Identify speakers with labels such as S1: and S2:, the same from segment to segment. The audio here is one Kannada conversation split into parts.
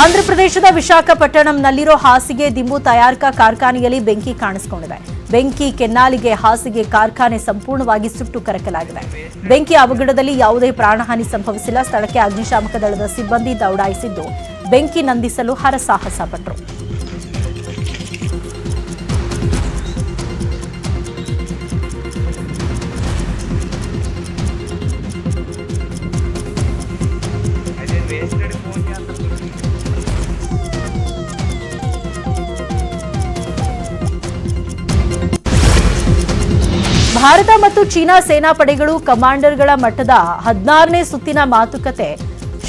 S1: ಆಂಧ್ರಪ್ರದೇಶದ ವಿಶಾಖಪಟ್ಟಣಂನಲ್ಲಿರೋ ಹಾಸಿಗೆ ದಿಂಬು ತಯಾರಕಾ ಕಾರ್ಖಾನೆಯಲ್ಲಿ ಬೆಂಕಿ ಕಾಣಿಸಿಕೊಂಡಿದೆ. ಬೆಂಕಿ ಕೆನ್ನಾಲಿಗೆ ಹಾಸಿಗೆ ಕಾರ್ಖಾನೆ ಸಂಪೂರ್ಣವಾಗಿ ಸುಟ್ಟು ಕರಕಲಾಗಿದೆ. ಬೆಂಕಿ ಅವಘಡದಲ್ಲಿ ಯಾವುದೇ ಪ್ರಾಣಹಾನಿ ಸಂಭವಿಸಿಲ್ಲ. ಸ್ಥಳಕ್ಕೆ ಅಗ್ನಿಶಾಮಕ ದಳದ ಸಿಬ್ಬಂದಿ ದೌಡಾಯಿಸಿದ್ದು ಬೆಂಕಿ ನಂದಿಸಲು ಹರಸಾಹಸ ಪಟ್ಟರು ಭಾರತ ಮತ್ತು ಚೀನಾ ಸೇನಾಪಡೆಗಳು ಕಮಾಂಡರ್ಗಳ ಮಟ್ಟದ ಹದಿನಾರನೇ ಸುತ್ತಿನ ಮಾತುಕತೆ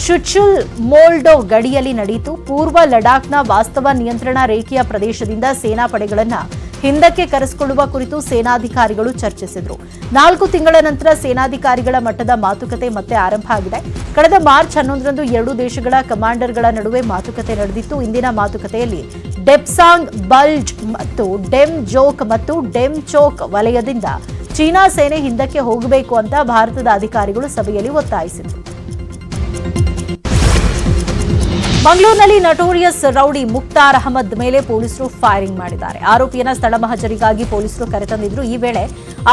S1: ಶುಚುಲ್ ಮೋಲ್ಡೋ ಗಡಿಯಲ್ಲಿ ನಡೆಯಿತು. ಪೂರ್ವ ಲಡಾಖ್ನ ವಾಸ್ತವ ನಿಯಂತ್ರಣ ರೇಖೆಯ ಪ್ರದೇಶದಿಂದ ಸೇನಾಪಡೆಗಳನ್ನು ಹಿಂದಕ್ಕೆ ಕರೆಸಿಕೊಳ್ಳುವ ಕುರಿತು ಸೇನಾಧಿಕಾರಿಗಳು ಚರ್ಚಿಸಿದರು. ನಾಲ್ಕು ತಿಂಗಳ ನಂತರ ಸೇನಾಧಿಕಾರಿಗಳ ಮಟ್ಟದ ಮಾತುಕತೆ ಮತ್ತೆ ಆರಂಭ ಆಗಿದೆ. ಕಳೆದ ಮಾರ್ಚ್ ಹನ್ನೊಂದರಂದು ಎರಡು ದೇಶಗಳ ಕಮಾಂಡರ್ಗಳ ನಡುವೆ ಮಾತುಕತೆ ನಡೆದಿತ್ತು. ಇಂದಿನ ಮಾತುಕತೆಯಲ್ಲಿ ಡೆಪ್ಸಾಂಗ್ ಬಲ್ಜ್ ಮತ್ತು ಡೆಮ್ ಜೋಕ್ ಮತ್ತು ಡೆಮ್ ಚೋಕ್ ವಲಯದಿಂದ ಚೀನಾ ಸೇನೆ ಹಿಂದಕ್ಕೆ ಹೋಗಬೇಕು ಅಂತ ಭಾರತದ ಅಧಿಕಾರಿಗಳು ಸಭೆಯಲ್ಲಿ ಒತ್ತಾಯಿಸಿದರು. ಮಂಗಳೂರಿನಲ್ಲಿ ನಟೋರಿಯಸ್ ರೌಡಿ ಮುಕ್ತಾರ್ ಅಹಮದ್ ಮೇಲೆ ಪೊಲೀಸರು ಫೈರಿಂಗ್ ಮಾಡಿದ್ದಾರೆ. ಆರೋಪಿಯನ್ನ ಸ್ಥಳ ಮಹಜರಿಗಾಗಿ ಪೊಲೀಸರು ಕರೆತಂದಿದ್ರು. ಈ ವೇಳೆ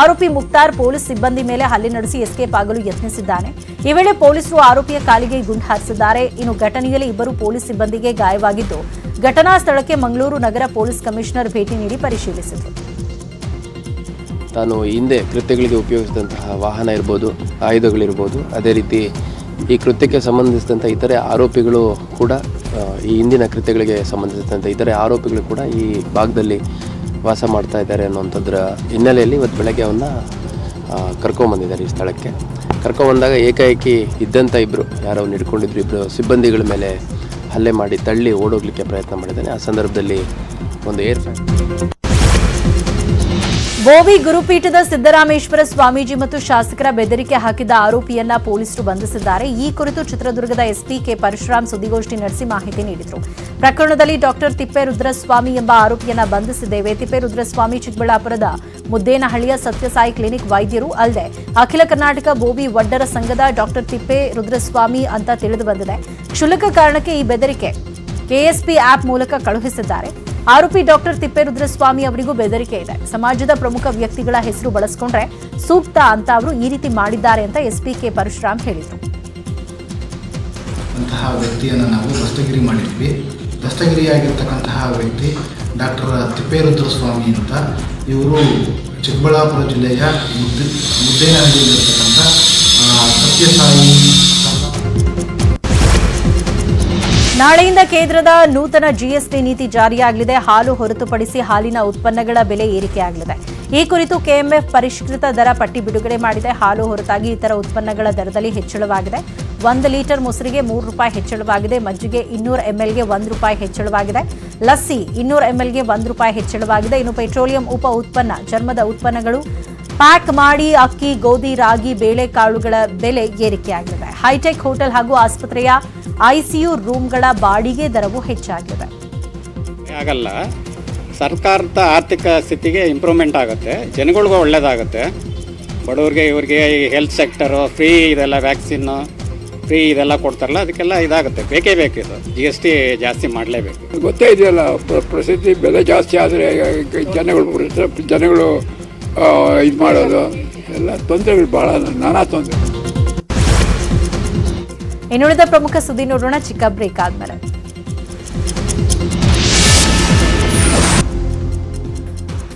S1: ಆರೋಪಿ ಮುಕ್ತಾರ್ ಪೊಲೀಸ್ ಸಿಬ್ಬಂದಿ ಮೇಲೆ ಹಲ್ಲೆ ನಡೆಸಿ ಎಸ್ಕೇಪ್ ಆಗಲು ಯತ್ನಿಸಿದ್ದಾನೆ. ಈ ವೇಳೆ ಪೊಲೀಸರು ಆರೋಪಿಯ ಕಾಲಿಗೆ ಗುಂಡು ಹಾರಿಸಿದ್ದಾರೆ. ಇನ್ನು ಘಟನೆಯಲ್ಲಿ ಇಬ್ಬರು ಪೊಲೀಸ್ ಸಿಬ್ಬಂದಿಗೆ ಗಾಯವಾಗಿದ್ದು, ಘಟನಾ ಸ್ಥಳಕ್ಕೆ ಮಂಗಳೂರು ನಗರ ಪೊಲೀಸ್ ಕಮಿಷನರ್ ಭೇಟಿ ನೀಡಿ ಪರಿಶೀಲಿಸಿದರು.
S2: ತಾನು ಹಿಂದೆ ಕೃತ್ಯಗಳಿಗೆ ಉಪಯೋಗಿಸಿದಂತಹ ವಾಹನ ಇರ್ಬೋದು, ಆಯುಧಗಳಿರ್ಬೋದು, ಅದೇ ರೀತಿ ಈ ಕೃತ್ಯಕ್ಕೆ ಸಂಬಂಧಿಸಿದಂಥ ಇತರೆ ಆರೋಪಿಗಳು ಕೂಡ ಈ ಹಿಂದಿನ ಕೃತ್ಯಗಳಿಗೆ ಸಂಬಂಧಿಸಿದಂಥ ಇತರೆ ಆರೋಪಿಗಳು ಕೂಡ ಈ ಭಾಗದಲ್ಲಿ ವಾಸ ಮಾಡ್ತಾ ಇದ್ದಾರೆ ಅನ್ನುವಂಥದ್ರ ಹಿನ್ನೆಲೆಯಲ್ಲಿ ಇವತ್ತು ಬೆಳಗ್ಗೆ ಅವನ್ನ ಕರ್ಕೊಂಬಂದಿದ್ದಾರೆ ಈ ಸ್ಥಳಕ್ಕೆ. ಕರ್ಕೊಂಬಂದಾಗ ಏಕಾಏಕಿ ಇದ್ದಂಥ ಇಬ್ಬರು ಯಾರೋ ಹಿಡ್ಕೊಂಡಿದ್ರು ಇಬ್ಬರು ಸಿಬ್ಬಂದಿಗಳ ಮೇಲೆ ಹಲ್ಲೆ ಮಾಡಿ ತಳ್ಳಿ ಓಡೋಗ್ಲಿಕ್ಕೆ ಪ್ರಯತ್ನ ಮಾಡಿದ್ದಾನೆ. ಆ ಸಂದರ್ಭದಲ್ಲಿ ಒಂದು ಏರ್
S1: ಬೋವಿ ಗುರುಪೀಠದ ಸಿದ್ದರಾಮೇಶ್ವರ ಸ್ವಾಮೀಜಿ ಮತ್ತು ಶಾಸಕರ ಬೆದರಿಕೆ ಹಾಕಿದ ಆರೋಪಿಯನ್ನ ಪೊಲೀಸರು ಬಂಧಿಸಿದ್ದಾರೆ. ಈ ಕುರಿತು ಚಿತ್ರದುರ್ಗದ ಎಸ್ಪಿ ಕೆ ಪರಶುರಾಮ್ ಸುದ್ದಿಗೋಷ್ಠಿ ನಡೆಸಿ ಮಾಹಿತಿ ನೀಡಿದರು. ಪ್ರಕರಣದಲ್ಲಿ ಡಾಕ್ಟರ್ ತಿಪ್ಪೇರುದ್ರಸ್ವಾಮಿ ಎಂಬ ಆರೋಪಿಯನ್ನ ಬಂಧಿಸಿದ್ದೇವೆ. ತಿಪ್ಪೇರುದ್ರಸ್ವಾಮಿ ಚಿಕ್ಕಬಳ್ಳಾಪುರದ ಮುದ್ದೇನಹಳ್ಳಿಯ ಸತ್ಯಸಾಯಿ ಕ್ಲಿನಿಕ್ ವೈದ್ಯರು ಅಲ್ಲದೆ ಅಖಿಲ ಕರ್ನಾಟಕ ಬೋವಿ ವಡ್ಡರ ಸಂಘದ ಡಾಕ್ಟರ್ ತಿಪ್ಪೇರುದ್ರಸ್ವಾಮಿ ಅಂತ ತಿಳಿದು ಬಂದಿದೆ. ಕ್ಷುಲ್ಲಕ ಕಾರಣಕ್ಕೆ ಈ ಬೆದರಿಕೆ ಕೆಎಸ್ಪಿ ಆಪ್ ಮೂಲಕ ಕಳುಹಿಸಿದ್ದಾರೆ. ಆರೋಪಿ ಡಾಕ್ಟರ್ ತಿಪ್ಪೇರುದ್ರಸ್ವಾಮಿ ಅವರಿಗೂ ಬೆದರಿಕೆ ಇದೆ. ಸಮಾಜದ ಪ್ರಮುಖ ವ್ಯಕ್ತಿಗಳ ಹೆಸರು ಬಳಸಿಕೊಂಡ್ರೆ ಸೂಕ್ತ ಅಂತ ಅವರು ಈ ರೀತಿ ಮಾಡಿದ್ದಾರೆ ಅಂತ ಎಸ್ಪಿ ಕೆ ಪರಶುರಾಮ್ ಹೇಳಿದರು.
S3: ಅಂತಹ ವ್ಯಕ್ತಿಯನ್ನು ನಾವು ದಸ್ತಗಿರಿ ಮಾಡಿದ್ವಿ. ದಸ್ತಗಿರಿಯಾಗಿರ್ತಕ್ಕಂತಹ ವ್ಯಕ್ತಿ ಡಾಕ್ಟರ್ ತಿಪ್ಪೇರುದ್ರಸ್ವಾಮಿ ಅಂತ ಇವರು ಚಿಕ್ಕಬಳ್ಳಾಪುರ ಜಿಲ್ಲೆಯ ಮುದ್ದೆ ಮುದ್ದೇನಹಳ್ಳಿಯಲ್ಲಿರ್ತಕ್ಕಂಥ ಸತ್ಯಸಾಯಿ
S1: ನಾಳೆಯಿಂದ ಕೇಂದ್ರದ ನೂತನ ಜಿಎಸ್ಟಿ ನೀತಿ ಜಾರಿಯಾಗಲಿದೆ. ಹಾಲು ಹೊರತುಪಡಿಸಿ ಹಾಲಿನ ಉತ್ಪನ್ನಗಳ ಬೆಲೆ ಏರಿಕೆಯಾಗಲಿದೆ. ಈ ಕುರಿತು ಕೆಎಂಎಫ್ ಪರಿಷ್ಕೃತ ದರ ಪಟ್ಟಿ ಬಿಡುಗಡೆ ಮಾಡಿದೆ. ಹಾಲು ಹೊರತಾಗಿ ಇತರ ಉತ್ಪನ್ನಗಳ ದರದಲ್ಲಿ ಹೆಚ್ಚಳವಾಗಿದೆ. ಒಂದು ಲೀಟರ್ ಮೊಸರಿಗೆ ಮೂರು ರೂಪಾಯಿ ಹೆಚ್ಚಳವಾಗಿದೆ. ಮಜ್ಜಿಗೆ ಇನ್ನೂರು ಎಂಎಲ್ಗೆ ಒಂದು ರೂಪಾಯಿ ಹೆಚ್ಚಳವಾಗಿದೆ. ಲಸ್ಸಿ ಇನ್ನೂರು ಎಂಎಲ್ಗೆ ಒಂದು ರೂಪಾಯಿ ಹೆಚ್ಚಳವಾಗಿದೆ. ಇನ್ನು ಪೆಟ್ರೋಲಿಯಂ ಉಪ ಉತ್ಪನ್ನ, ಚರ್ಮದ ಉತ್ಪನ್ನಗಳು ಪ್ಯಾಕ್ ಮಾಡಿ ಅಕ್ಕಿ ಗೋಧಿ ರಾಗಿ ಬೇಳೆಕಾಳುಗಳ ಬೆಲೆ ಏರಿಕೆಯಾಗಿದೆ ಹೈಟೆಕ್ ಹೋಟೆಲ್ ಹಾಗೂ ಆಸ್ಪತ್ರೆಯ ಐಸಿಯು ರೂಮ್ಗಳ ಬಾಡಿಗೆ ದರವು ಹೆಚ್ಚಾಗಿದೆ.
S4: ಆಗಲ್ಲ. ಸರ್ಕಾರದ ಆರ್ಥಿಕ ಸ್ಥಿತಿಗೆ ಇಂಪ್ರೂವ್ಮೆಂಟ್ ಆಗುತ್ತೆ. ಜನಗಳಿಗೂ ಒಳ್ಳೇದಾಗುತ್ತೆ. ಬಡವ್ರಿಗೆ ಇವ್ರಿಗೆ ಈ ಹೆಲ್ತ್ ಸೆಕ್ಟರು ಫ್ರೀ ಇದೆಲ್ಲ ವ್ಯಾಕ್ಸಿನ್ನು ಫ್ರೀ ಇದೆಲ್ಲ ಕೊಡ್ತಾರಲ್ಲ ಅದಕ್ಕೆಲ್ಲ ಇದಾಗುತ್ತೆ. ಬೇಕೇ ಬೇಕು ಇದು. ಜಿ ಎಸ್ ಟಿ ಜಾಸ್ತಿ ಮಾಡಲೇಬೇಕು.
S5: ಗೊತ್ತೇ ಇದೆಯಲ್ಲ ಪ್ರ- ಪ್ರಸಿದ್ಧಿ ಬೆಲೆ ಜಾಸ್ತಿ ಆದರೆ ಜನಗಳು ಜನಗಳು ಇದು ಮಾಡೋದು. ಎಲ್ಲ ತೊಂದರೆಗಳು ಭಾಳ ನಾನಾ ತೊಂದರೆ.
S1: ಇನ್ನುಳಿದ ಪ್ರಮುಖ ಸುದ್ದಿ ನೋಡೋಣ, ಚಿಕ್ಕ ಬ್ರೇಕ್ ಆದ್ಮೇಲೆ.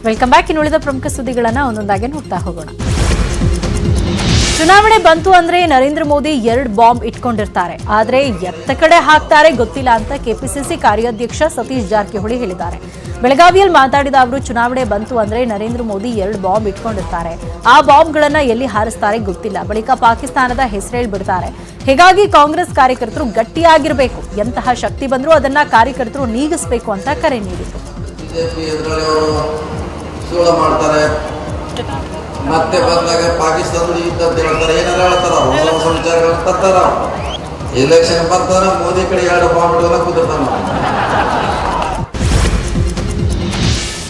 S1: Welcome back. ಇನ್ನುಳಿದ ಪ್ರಮುಖ ಸುದ್ದಿಗಳನ್ನ ಒಂದೊಂದಾಗಿ ನೋಡ್ತಾ ಹೋಗೋಣ. ಚುನಾವಣೆ ಬಂತು ಅಂದ್ರೆ ನರೇಂದ್ರ ಮೋದಿ ಎರಡು ಬಾಂಬ್ ಇಟ್ಕೊಂಡಿರ್ತಾರೆ. ಆದ್ರೆ ಎತ್ತ ಕಡೆ ಹಾಕ್ತಾರೆ ಗೊತ್ತಿಲ್ಲ ಅಂತ ಕೆಪಿಸಿಸಿ ಕಾರ್ಯಾಧ್ಯಕ್ಷ ಸತೀಶ್ ಜಾರಕಿಹೊಳಿ ಹೇಳಿದ್ದಾರೆ. ಬೆಳಗಾವಿಯಲ್ಲಿ ಮಾತಾಡಿದ ಅವರು, ಚುನಾವಣೆ ಬಂತು ಅಂದ್ರೆ ನರೇಂದ್ರ ಮೋದಿ ಎರಡು ಬಾಂಬ್ ಇಟ್ಕೊಂಡಿರ್ತಾರೆ. ಆ ಬಾಂಬ್ಗಳನ್ನ ಎಲ್ಲಿ ಹಾರಿಸ್ತಾರೆ ಗೊತ್ತಿಲ್ಲ. ಬಳಿಕ ಪಾಕಿಸ್ತಾನದ ಹೆಸರೇಳಿ ಬಿಡ್ತಾರೆ ಹೀಗಾಗಿ ಕಾಂಗ್ರೆಸ್ ಕಾರ್ಯಕರ್ತರು ಗಟ್ಟಿಯಾಗಿರಬೇಕು. ಎಂತಹ ಶಕ್ತಿ ಬಂದರೂ ಅದನ್ನ ಕಾರ್ಯಕರ್ತರು ನೀಗಿಸಬೇಕು ಅಂತ ಕರೆ ನೀಡಿದರು.
S6: ಮತ್ತೆ ಬಂದಾಗ ಪಾಕಿಸ್ತಾನದಲ್ಲಿ ಇದ್ದಂತ ಹೇಳ್ತಾರೆ ಏನಾರ ಹೇಳ್ತಾರ? ಹೊಸ ಹೊಸ ವಿಚಾರಗಳನ್ನ ತರ್ತಾರ ಎಲೆಕ್ಷನ್ ಬರ್ತಾರ ಮೋದಿ ಕಡೆ ಎರಡು ಬಾಂಬ್ಗಳನ್ನ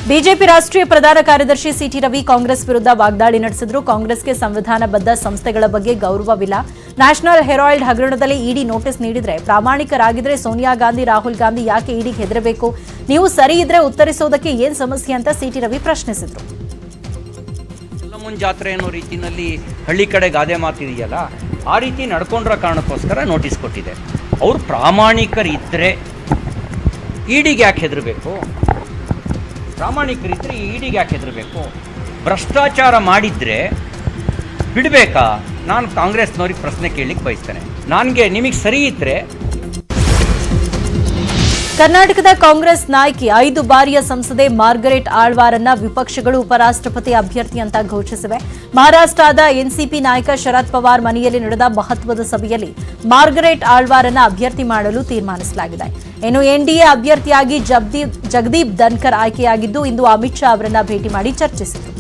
S1: ಬಿಜೆಪಿ ರಾಷ್ಟ್ರೀಯ ಪ್ರಧಾನ ಕಾರ್ಯದರ್ಶಿ ಸಿಟಿ ರವಿ ಕಾಂಗ್ರೆಸ್ ವಿರುದ್ಧ ವಾಗ್ದಾಳಿ ನಡೆಸಿದ್ರು. ಕಾಂಗ್ರೆಸ್ಗೆ ಸಂವಿಧಾನಬದ್ಧ ಸಂಸ್ಥೆಗಳ ಬಗ್ಗೆ ಗೌರವವಿಲ್ಲ. ನ್ಯಾಷನಲ್ ಹೆರಾಲ್ಡ್ ಹಗರಣದಲ್ಲಿ ಇಡಿ ನೋಟಿಸ್ ನೀಡಿದ್ರೆ ಪ್ರಾಮಾಣಿಕರಾಗಿದ್ರೆ ಸೋನಿಯಾ ಗಾಂಧಿ, ರಾಹುಲ್ ಗಾಂಧಿ ಯಾಕೆ ಇಡಿಗೆ ಹೆದರಬೇಕು? ನೀವು ಸರಿ ಇದ್ರೆ ಉತ್ತರಿಸೋದಕ್ಕೆ ಏನ್ ಸಮಸ್ಯೆ ಅಂತ ಸಿಟಿ ರವಿ ಪ್ರಶ್ನಿಸಿದ್ರು.
S7: ಸೊಲಮನ್ ಜಾತ್ರೆ ಅನ್ನೋ ರೀತಿಯಲ್ಲಿ ಹಳ್ಳಿ ಕಡೆ ಗಾದೆ ಮಾತಿದೆಯಲ್ಲ ಆ ರೀತಿ ನಡ್ಕೊಂಡ್ರ ಕಾರಣಕ್ಕೋಸ್ಕರ ನೋಟಿಸ್ ಕೊಟ್ಟಿದೆ. ಅವರು ಪ್ರಾಮಾಣಿಕರಿದ್ದರೆ ಈಡಿಗೆ ಯಾಕೆ ಹೆದರಬೇಕು? ಪ್ರಾಮಾಣಿಕರಿದ್ದರೆ ಈಡಿಗೆ ಯಾಕೆ ಹೆದರಬೇಕು? ಭ್ರಷ್ಟಾಚಾರ ಮಾಡಿದರೆ ಬಿಡಬೇಕಾ? ನಾನು ಕಾಂಗ್ರೆಸ್ನವ್ರಿಗೆ ಪ್ರಶ್ನೆ ಕೇಳಲಿಕ್ಕೆ ಬಯಸ್ತೇನೆ. ನನಗೆ ನಿಮಗೆ ಸರಿ ಇದ್ದರೆ
S1: ಕರ್ನಾಟಕದ ಕಾಂಗ್ರೆಸ್ ನಾಯಕಿ ಐದು ಬಾರಿಯ ಸಂಸದೆ ಮಾರ್ಗರೆಟ್ ಆಳ್ವಾರನ್ನ ವಿಪಕ್ಷಗಳು ಉಪರಾಷ್ಟ್ರಪತಿ ಅಭ್ಯರ್ಥಿ ಅಂತ ಘೋಷಿಸಿವೆ. ಮಹಾರಾಷ್ಟ್ರದ ಎನ್ಸಿಪಿ ನಾಯಕ ಶರದ್ ಪವಾರ್ ಮನೆಯಲ್ಲಿ ನಡೆದ ಮಹತ್ವದ ಸಭೆಯಲ್ಲಿ ಮಾರ್ಗರೆಟ್ ಆಳ್ವಾರನ್ನ ಅಭ್ಯರ್ಥಿ ಮಾಡಲು ತೀರ್ಮಾನಿಸಲಾಗಿದೆ. ಇನ್ನು ಎನ್ಡಿಎ ಅಭ್ಯರ್ಥಿಯಾಗಿ ಜಗದೀಪ್ ಧನ್ಕರ್ ಆಯ್ಕೆಯಾಗಿದ್ದು, ಇಂದು ಅಮಿತ್ ಶಾ ಅವರನ್ನ ಭೇಟಿ ಮಾಡಿ ಚರ್ಚಿಸಿದರು.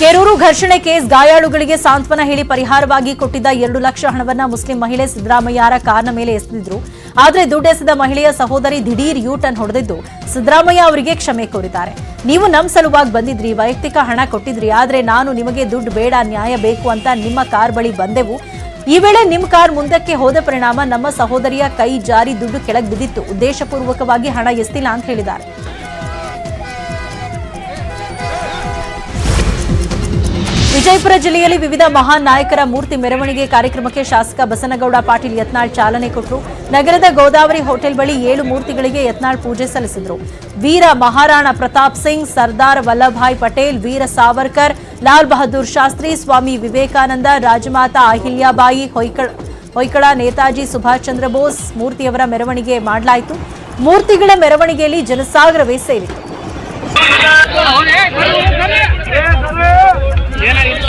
S1: ಕೆರೂರು ಘರ್ಷಣೆ ಕೇಸ್ ಗಾಯಾಳುಗಳಿಗೆ ಸಾಂತ್ವನ ಹೇಳಿ ಪರಿಹಾರವಾಗಿ ಕೊಟ್ಟಿದ್ದ ಎರಡು ಲಕ್ಷ ಹಣವನ್ನ ಮುಸ್ಲಿಂ ಮಹಿಳೆ ಸಿದ್ದರಾಮಯ್ಯರ ಕಾರ್ನ ಮೇಲೆ ಎಸೆದಿದ್ರು. ಆದರೆ ದುಡ್ಡೆಸೆದ ಮಹಿಳೆಯ ಸಹೋದರಿ ದಿಢೀರ್ ಯೂ ಟರ್ನ್ ಹೊಡೆದಿದ್ದು. ಸಿದ್ದರಾಮಯ್ಯ ಅವರಿಗೆ ಕ್ಷಮೆ ಕೋರಿದ್ದಾರೆ. ನೀವು ನಮ್ಮ ಸಲುವಾಗಿ ಬಂದಿದ್ರಿ, ವೈಯಕ್ತಿಕ ಹಣ ಕೊಟ್ಟಿದ್ರಿ, ಆದರೆ ನಾನು ನಿಮಗೆ ದುಡ್ಡು ಬೇಡ, ನ್ಯಾಯ ಬೇಕು ಅಂತ ನಿಮ್ಮ ಕಾರ್ ಬಳಿ ಬಂದೆವು. ಈ ವೇಳೆ ನಿಮ್ಮ ಕಾರ್ ಮುಂದಕ್ಕೆ ಹೋದ ಪರಿಣಾಮ ನಮ್ಮ ಸಹೋದರಿಯ ಕೈ ಜಾರಿ ದುಡ್ಡು ಕೆಳಗೆ ಬಿದ್ದಿತ್ತು. ಉದ್ದೇಶಪೂರ್ವಕವಾಗಿ ಹಣ ಎಸ್ತಿಲ್ಲ ಅಂತ ಹೇಳಿದ್ದಾರೆ. ವಿಜಯಪುರ ಜಿಲ್ಲೆಯಲ್ಲಿ ವಿವಿಧ ಮಹಾನ್ ನಾಯಕರ ಮೂರ್ತಿ ಮೆರವಣಿಗೆ ಕಾರ್ಯಕ್ರಮಕ್ಕೆ ಶಾಸಕ ಬಸನಗೌಡ ಪಾಟೀಲ್ ಯತ್ನಾಳ್ ಚಾಲನೆ ಕೊಟ್ಟರು. ನಗರದ ಗೋದಾವರಿ ಹೋಟೆಲ್ ಬಳಿ ಏಳು ಮೂರ್ತಿಗಳಿಗೆ ಯತ್ನಾಳ್ ಪೂಜೆ ಸಲ್ಲಿಸಿದರು. ವೀರ ಮಹಾರಾಣ ಪ್ರತಾಪ್ ಸಿಂಗ್, ಸರ್ದಾರ್ ವಲ್ಲಭಾಯ್ ಪಟೇಲ್, ವೀರ ಸಾವರ್ಕರ್, ಲಾಲ್ ಬಹದ್ದೂರ್ ಶಾಸ್ತ್ರಿ, ಸ್ವಾಮಿ ವಿವೇಕಾನಂದ, ರಾಜಮಾತಾ ಅಹಿಲ್ಯಾಬಾಯಿ, ಹೊಯ್ಕಳ ಹೊಯ್ಕಳ ನೇತಾಜಿ ಸುಭಾಷ್ ಚಂದ್ರ ಬೋಸ್ ಮೂರ್ತಿಯವರ ಮೆರವಣಿಗೆ ಮಾಡಲಾಯಿತು. ಮೂರ್ತಿಗಳ ಮೆರವಣಿಗೆಯಲ್ಲಿ ಜನಸಾಗರವೇ ಸೇರಿತು ಏನಾಗಿತ್ತು